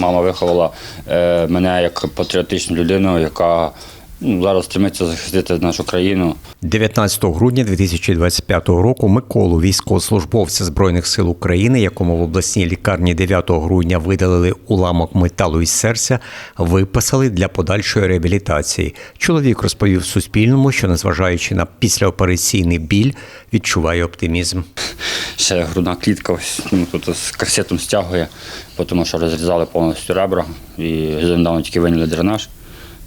мама виховала е, мене як патріотичну людину, яка зараз стремиться захистити нашу країну. 19 грудня 2025 року Миколу, військовослужбовця Збройних сил України, якому в обласній лікарні 9 грудня видалили уламок металу із серця, виписали для подальшої реабілітації. Чоловік розповів Суспільному, що незважаючи на післяопераційний біль, відчуває оптимізм. Ще грудна клітка ось, ну, тут з корсетом стягує, тому що розрізали повністю ребра і недавно тільки виняли дренаж,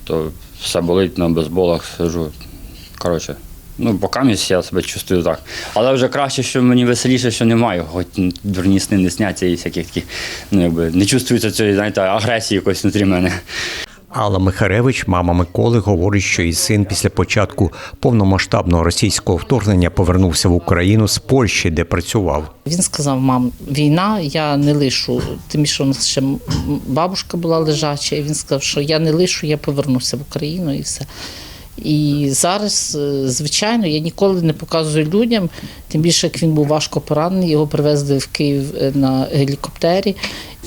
то все болить на безболах, сижу. Коротше, ну, покамість я себе чувствую так. Але вже краще, що мені веселіше, що немає, хоч дурні сни не сняться і всяких таких, ну якби не чувствується цієї, знаєте, агресії якоїсь внутрі мене. Алла Михаревич, мама Миколи, говорить, що її син після початку повномасштабного російського вторгнення повернувся в Україну з Польщі, де працював. Він сказав: мам, війна, я не лишу. Тим більше у нас ще бабушка була лежача, і він сказав, що я не лишу, я повернуся в Україну і все. І зараз, е, звичайно, я ніколи не показую людям, тим більше як він був важко поранений, його привезли в Київ е, на гелікоптері.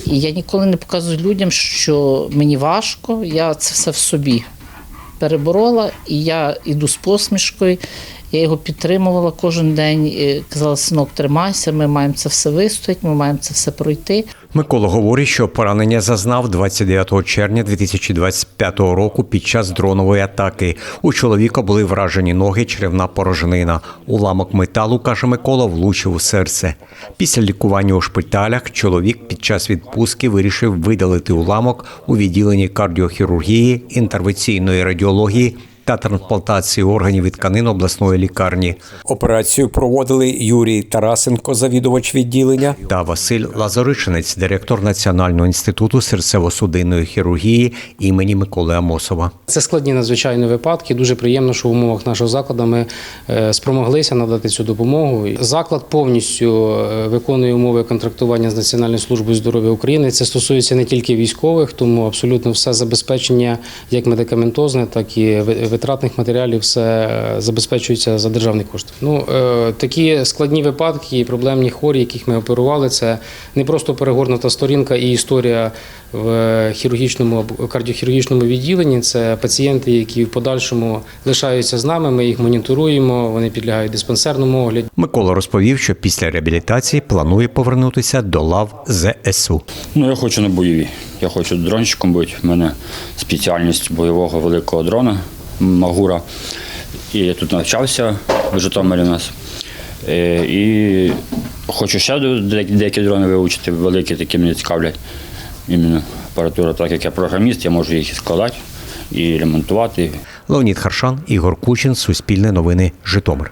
І я ніколи не показую людям, що мені важко, я це все в собі переборола, і я йду з посмішкою. Я його підтримувала кожен день. Казала, синок, тримайся, ми маємо це все вистояти, ми маємо це все пройти. Микола говорить, що поранення зазнав 29 червня 2025 року під час дронової атаки. У чоловіка були вражені ноги, черевна порожнина. Уламок металу, каже Микола, влучив у серце. Після лікування у шпиталях чоловік під час відпустки вирішив видалити уламок у відділенні кардіохірургії, інтервенційної радіології та трансплантації органів і тканин обласної лікарні. Операцію проводили Юрій Тарасенко, завідувач відділення, та Василь Лазаричинець, директор Національного інституту серцево-судинної хірургії імені Миколи Амосова. Це складні надзвичайно випадки. Дуже приємно, що в умовах нашого закладу ми е, спромоглися надати цю допомогу. Заклад повністю е, виконує умови контрактування з Національною службою здоров'я України. Це стосується не тільки військових, тому абсолютно все забезпечення, як медикаментозне, так і ви- витратних матеріалів, все е, забезпечується за державний кошт. Ну е, такі складні випадки і проблемні хворі, яких ми оперували, це не просто перегорнута сторінка і історія в хірургічному кардіохірургічному відділенні. Це пацієнти, які в подальшому лишаються з нами. Ми їх моніторуємо, вони підлягають диспансерному огляду. Микола розповів, що після реабілітації планує повернутися до лав ЗСУ. Ну, я хочу на бойові. Я хочу дронщиком бути. У мене спеціальність бойового великого дрона Магура. І я тут навчався в Житомирі у нас. Е, І хочу ще де- деякі дрони вивчити, великі такі мені цікавлять. Іменно апаратура, так як я програміст, я можу їх і складати і ремонтувати. Леонід Харшан, Ігор Кучин, Суспільне новини, Житомир.